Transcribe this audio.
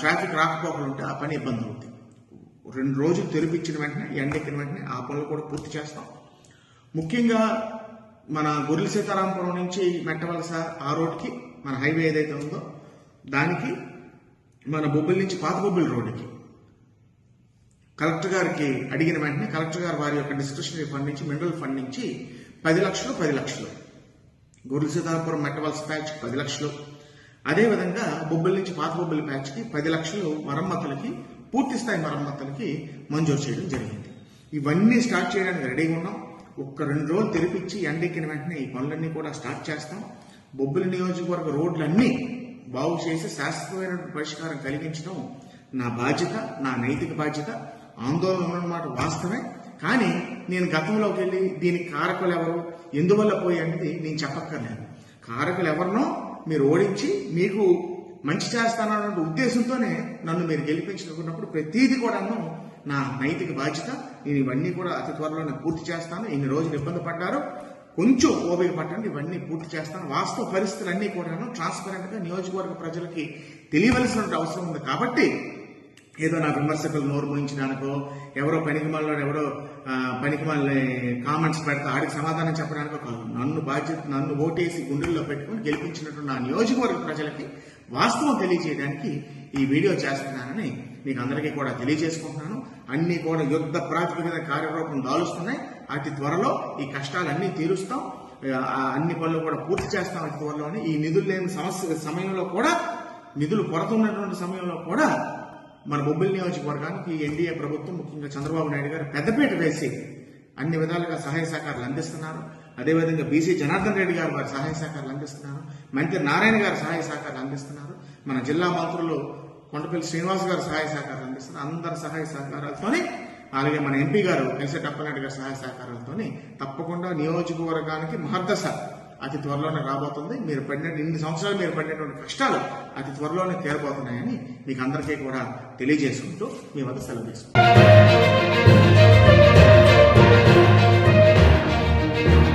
Traffic రాకపోకలు ఉంటే ఆ పని ఇబ్బంది అవుతుంది రెండు రోజులు తెరిపించిన వెంటనే ఎండెక్కిన వెంటనే ఆ పనులు కూడా పూర్తి చేస్తాం. ముఖ్యంగా మన గొర్రెల సీతారాంపురం నుంచి మెట్టవలస ఆ రోడ్కి మన హైవే ఏదైతే ఉందో దానికి మన బొబ్బిలి నుంచి పాత బొబ్బిలి రోడ్డుకి. కలెక్టర్ గారికి అడిగిన వెంటనే కలెక్టర్ గారు వారి యొక్క డిస్క్రిప్షన్ ఫండ్ నుంచి మినరల్ ఫండ్ నుంచి పది లక్షలు పది లక్షలు. గొర్రెల సీతారాంపురం మెట్టవలస ప్యాచ్ పది లక్షలు. అదేవిధంగా బొబ్బిలి నుంచి పాత బొబ్బిలి ప్యాచ్కి పది లక్షలు మరమ్మతులకి పూర్తి స్థాయి మరమ్మతులకి మంజూరు చేయడం జరిగింది. ఇవన్నీ స్టార్ట్ చేయడానికి రెడీగా ఉన్నాం. ఒక్క రెండు రోజులు తెరిపించి ఎండెక్కిన వెంటనే ఈ పనులన్నీ కూడా స్టార్ట్ చేస్తాం. బొబ్బిలి నియోజకవర్గ రోడ్లన్నీ బాగు చేసి శాశ్వతమైన పరిష్కారం కలిగించడం నా బాధ్యత నా నైతిక బాధ్యత. ఆందోళన ఉన్నమాట వాస్తవమే. కానీ నేను గతంలోకి వెళ్ళి దీనికి కారకులు ఎవరు ఎందువల్ల పోయి అనేది నేను చెప్పక్కర్లేదు. కారకులు ఎవరినో మీరు ఓడించి మీకు మంచి చేస్తానన్న ఉద్దేశంతోనే నన్ను మీరు గెలిపించుకున్నప్పుడు ప్రతిదీ కూడాను నా నైతిక బాధ్యత. నేను ఇవన్నీ కూడా అతి త్వరలోనే పూర్తి చేస్తాను. ఇన్ని రోజులు ఇబ్బంది పడ్డారు. కొంచెం ఓపిక పట్టండి. ఇవన్నీ పూర్తి చేస్తాను. వాస్తవ పరిస్థితులన్నీ కూడాను ట్రాన్స్పరెంట్గా నియోజకవర్గ ప్రజలకి తెలియవలసిన అవసరం ఉంది. కాబట్టి ఏదో నా విమర్శకులు నోరు ముయించడానికో ఎవరో పనికిమాలలో ఎవరో పనికిమాలని కామెంట్స్ పెడతా ఆడికి సమాధానం చెప్పడానికో కాదు. నన్ను బాధ్యత నన్ను ఓటేసి గుండెల్లో పెట్టుకుని గెలిపించినట్టు నా నియోజకవర్గ ప్రజలకి వాస్తవం తెలియజేయడానికి ఈ వీడియో చేస్తున్నానని మీకు అందరికీ కూడా తెలియజేసుకుంటున్నాను. అన్ని కూడా యుద్ధ ప్రాతిపదిక కార్యరూపం దాలుస్తున్నాయి. అతి త్వరలో ఈ కష్టాలన్నీ తీరుస్తాం. అన్ని పనులు కూడా పూర్తి చేస్తాం అతి త్వరలోనే. ఈ నిధులు లేని సమస్య సమయంలో కూడా నిధులు కొరత ఉన్నటువంటి సమయంలో కూడా మన బొబ్బిలి నియోజకవర్గానికి ఎన్డీఏ ప్రభుత్వం ముఖ్యంగా చంద్రబాబు నాయుడు గారు పెద్దపీట వేసి అన్ని విధాలుగా సహాయ సహకారాలు అందిస్తున్నారు. అదేవిధంగా బీసీ జనార్దన్ రెడ్డి గారు వారి సహాయ సహకారాలు అందిస్తున్నారు. మంత్రి నారాయణ గారు సహాయ సహకారాలు అందిస్తున్నారు. మన జిల్లా మంత్రులు కొండపల్లి శ్రీనివాస్ గారు సహాయ సహకారాలు అందిస్తున్నారు. అందరి సహాయ సహకారాలతోనే అలాగే మన ఎంపీ గారు కలిసి టప్పనాయుడు గారి సహాయ సహకారాలతోనే తప్పకుండా నియోజకవర్గానికి మహర్దశ అతి త్వరలోనే రాబోతుంది. మీరు పడిన ఇన్ని సంవత్సరాలు మీరు పడినటువంటి కష్టాలు అతి త్వరలోనే తీరబోతున్నాయని మీకు అందరికీ కూడా తెలియజేసుకుంటూ మీ వద్ద సెలవు తీసుకుంటాం